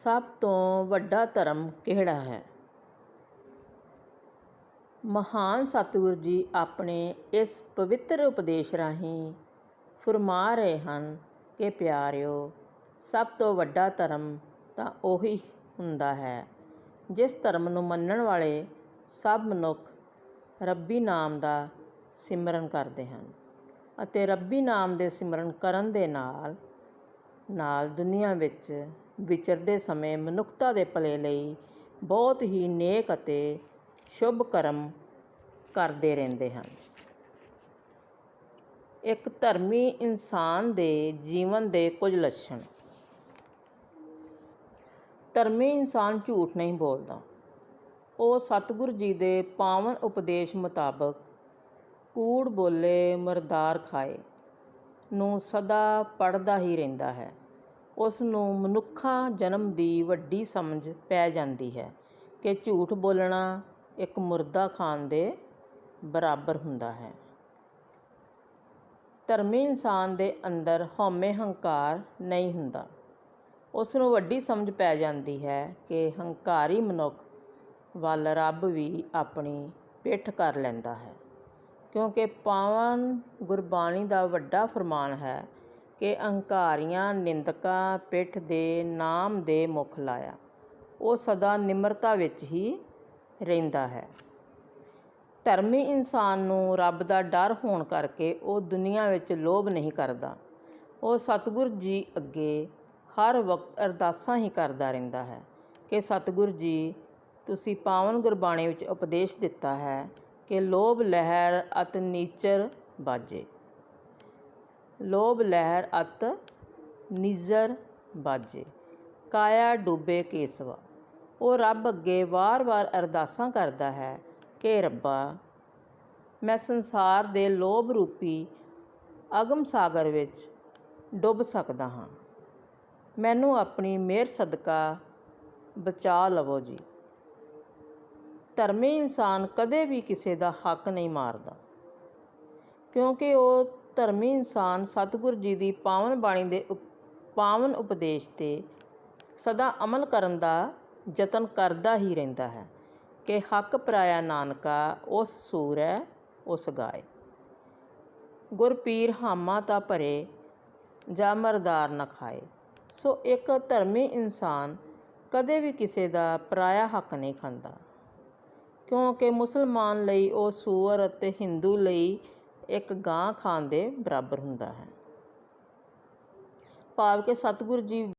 ਸਭ ਤੋਂ ਵੱਡਾ ਧਰਮ ਕਿਹੜਾ ਹੈ? ਮਹਾਨ ਸਤਿਗੁਰੂ ਜੀ ਆਪਣੇ ਇਸ ਪਵਿੱਤਰ ਉਪਦੇਸ਼ ਰਾਹੀਂ ਫਰਮਾ ਰਹੇ ਹਨ ਕਿ ਪਿਆਰਿਓ, ਸਭ ਤੋਂ ਵੱਡਾ ਧਰਮ ਤਾਂ ਉਹੀ ਹੁੰਦਾ ਹੈ, ਜਿਸ ਧਰਮ ਨੂੰ ਮੰਨਣ ਵਾਲੇ ਸਭ ਮਨੁੱਖ ਰੱਬੀ ਨਾਮ ਦਾ ਸਿਮਰਨ ਕਰਦੇ ਹਨ ਅਤੇ ਰੱਬੀ ਨਾਮ ਦੇ ਸਿਮਰਨ ਕਰਨ ਦੇ ਨਾਲ ਨਾਲ ਦੁਨੀਆ ਵਿੱਚ ਵਿਚਰਦੇ ਸਮੇਂ ਮਨੁੱਖਤਾ ਦੇ ਭਲੇ ਲਈ ਬਹੁਤ ਹੀ ਨੇਕ ਅਤੇ ਸ਼ੁਭ ਕਰਮ ਕਰਦੇ ਰਹਿੰਦੇ ਹਨ। ਇੱਕ ਧਰਮੀ ਇਨਸਾਨ ਦੇ ਜੀਵਨ ਦੇ ਕੁਝ ਲੱਛਣ। ਧਰਮੀ ਇਨਸਾਨ ਝੂਠ ਨਹੀਂ ਬੋਲਦਾ। ਉਹ ਸਤਿਗੁਰੂ ਜੀ ਦੇ ਪਾਵਨ ਉਪਦੇਸ਼ ਮੁਤਾਬਕ ਕੂੜ ਬੋਲੇ ਮਰਦਾਰ ਖਾਏ ਨੂੰ ਸਦਾ ਪੜਦਾ ਹੀ ਰਹਿੰਦਾ ਹੈ। ਉਸ ਨੂੰ ਮਨੁੱਖਾ ਜਨਮ ਦੀ ਵੱਡੀ ਸਮਝ ਪੈ ਜਾਂਦੀ ਹੈ ਕਿ ਝੂਠ ਬੋਲਣਾ ਇੱਕ ਮੁਰਦਾ ਖਾਨ ਦੇ ਬਰਾਬਰ ਹੁੰਦਾ ਹੈ। ਧਰਮੀ ਇਨਸਾਨ ਦੇ ਅੰਦਰ ਹਉਮੈ ਹੰਕਾਰ ਨਹੀਂ ਹੁੰਦਾ। ਉਸ ਨੂੰ ਵੱਡੀ ਸਮਝ ਪੈ ਜਾਂਦੀ ਹੈ ਕਿ ਹੰਕਾਰੀ ਮਨੁੱਖ ਵੱਲ ਰੱਬ ਵੀ ਆਪਣੀ ਪਿੱਠ ਕਰ ਲੈਂਦਾ ਹੈ, ਕਿਉਂਕਿ ਪਾਵਨ ਗੁਰਬਾਣੀ ਦਾ ਵੱਡਾ ਫਰਮਾਨ ਹੈ ਕਿ ਅਹੰਕਾਰੀਆਂ ਨਿੰਦਕਾਂ ਪਿੱਠ ਦੇ ਨਾਮ ਦੇ ਮੁੱਖ ਲਾਇਆ। ਉਹ ਸਦਾ ਨਿਮਰਤਾ ਵਿੱਚ ਹੀ ਰਹਿੰਦਾ ਹੈ। ਧਰਮੀ ਇਨਸਾਨ ਨੂੰ ਰੱਬ ਦਾ ਡਰ ਹੋਣ ਕਰਕੇ ਉਹ ਦੁਨੀਆ ਵਿੱਚ ਲੋਭ ਨਹੀਂ ਕਰਦਾ। ਉਹ ਸਤਿਗੁਰ ਜੀ ਅੱਗੇ ਹਰ ਵਕਤ ਅਰਦਾਸਾਂ ਹੀ ਕਰਦਾ ਰਹਿੰਦਾ ਹੈ ਕਿ ਸਤਿਗੁਰ ਜੀ, ਤੁਸੀਂ ਪਾਵਨ ਗੁਰਬਾਣੀ ਵਿੱਚ ਉਪਦੇਸ਼ ਦਿੱਤਾ ਹੈ ਕਿ ਲੋਭ ਲਹਿਰ ਅਤ ਨੀਚਰ ਬਾਜੇ। ਲੋਭ ਲਹਿਰ ਅਤ ਨਿਜ਼ਰ ਬਾਜੇ। ਕਾਇਆ ਡੁੱਬੇ ਕੇਸਵਾ। ਉਹ ਰੱਬ ਅੱਗੇ ਵਾਰ-ਵਾਰ ਅਰਦਾਸਾਂ ਕਰਦਾ ਹੈ ਕਿ ਰੱਬਾ, ਮੈਂ ਸੰਸਾਰ ਦੇ ਲੋਭ ਰੂਪੀ ਅਗਮ ਸਾਗਰ ਵਿੱਚ ਡੁੱਬ ਸਕਦਾ ਹਾਂ। ਮੈਨੂੰ ਆਪਣੀ ਮਿਹਰ ਸਦਕਾ ਬਚਾ ਲਵੋ ਜੀ। ਧਰਮੀ ਇਨਸਾਨ ਕਦੇ ਵੀ ਕਿਸੇ ਦਾ ਹੱਕ ਨਹੀਂ ਮਾਰਦਾ। ਕਿਉਂਕਿ ਉਹ ਧਰਮੀ ਇਨਸਾਨ ਸਤਿਗੁਰ ਜੀ ਦੀ ਪਾਵਨ ਬਾਣੀ ਦੇ ਪਾਵਨ ਉਪਦੇਸ਼ ਤੇ ਸਦਾ ਅਮਲ ਕਰਨ ਦਾ ਯਤਨ ਕਰਦਾ ਹੀ ਰਹਿੰਦਾ ਹੈ। ਕਿ ਹੱਕ ਪਰਾਇਆ ਨਾਨਕਾ ਉਸ ਸੂਰ ਹੈ ਉਸ ਗਾਏ। ਗੁਰਪੀਰ ਹਾਮਾ ਤਾਂ ਭਰੇ ਜਾਂ ਮਰਦਾਰ ਨਾ ਖਾਏ। ਸੋ ਇੱਕ ਧਰਮੀ ਇਨਸਾਨ ਕਦੇ ਵੀ ਕਿਸੇ ਦਾ ਪਰਾਇਆ ਹੱਕ ਨਹੀਂ ਖਾਂਦਾ। ਕਿਉਂਕਿ ਮੁਸਲਮਾਨ ਲਈ ਉਹ ਸੂਰ ਅਤੇ ਹਿੰਦੂ ਲਈ ਇੱਕ ਗਾਂ ਖਾਣ ਦੇ ਬਰਾਬਰ ਹੁੰਦਾ ਹੈ। ਭਾਵ ਕਿ ਸਤਿਗੁਰੂ ਜੀ